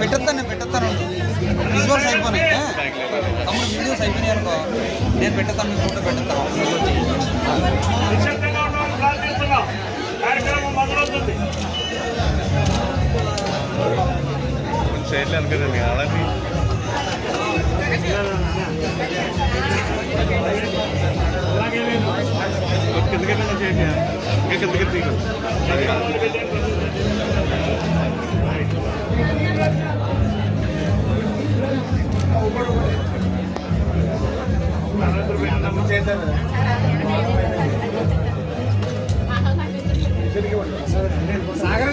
పెట్టద్దాన్ని పెట్టద్దాను Allu visuals అయిపోయినాయి తమ్ముడు videos అయిపోయినాయి అనుకో. నేను పెట్టద్దాను మీ ఫోటో పెట్టద్దాను సైడ్లో అనుకోదండి అలాంటి కిందకెళ్ళి చేయండి ఇంకా కిందకెళ్ళి తీయకు సాగర్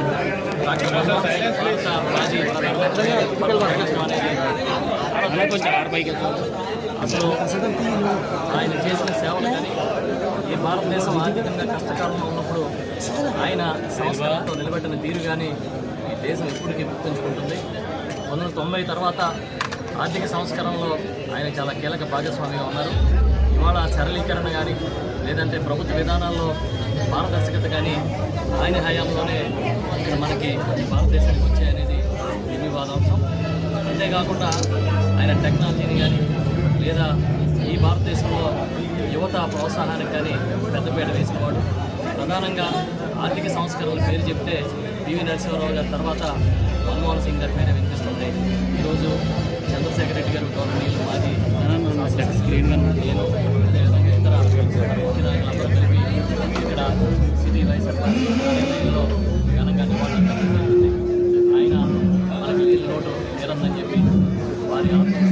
కొంచెం ఆడపైకి అసలు ఆయన చేసిన సేవలు కానీ ఈ భారతదేశం ఆర్థికంగా కష్టకాలంలో ఉన్నప్పుడు ఆయన సంస్కరణతో నిలబెట్టిన తీరు కానీ ఈ దేశం ఎప్పటికీ గుర్తుంచుకుంటుంది పంతొమ్మిది వందల తొంభై తర్వాత ఆర్థిక సంస్కరణలో ఆయన చాలా కీలక భాగస్వామిగా ఉన్నారు ఇవాళ సరళీకరణ కానీ లేదంటే ప్రభుత్వ విధానాల్లో పారదర్శకత కానీ ఆయన హయాంలోనే మనకి భారతదేశానికి వచ్చాయనేది నిర్వివాదాంశం అంతేకాకుండా ఆయన టెక్నాలజీని కానీ లేదా ఈ భారతదేశంలో యువత ప్రోత్సాహానికి కానీ పెద్దపీట వేసుకోవడం. ప్రధానంగా ఆర్థిక సంస్కరణల పేరు చెప్తే పివి నరసింహారావు గారి తర్వాత మన్మోహన్ సింగ్ గారి పేరు వినిపిస్తుంది. ఈరోజు చంద్రశేఖర రెడ్డి గారు గవర్నీయులు మాజీ on out.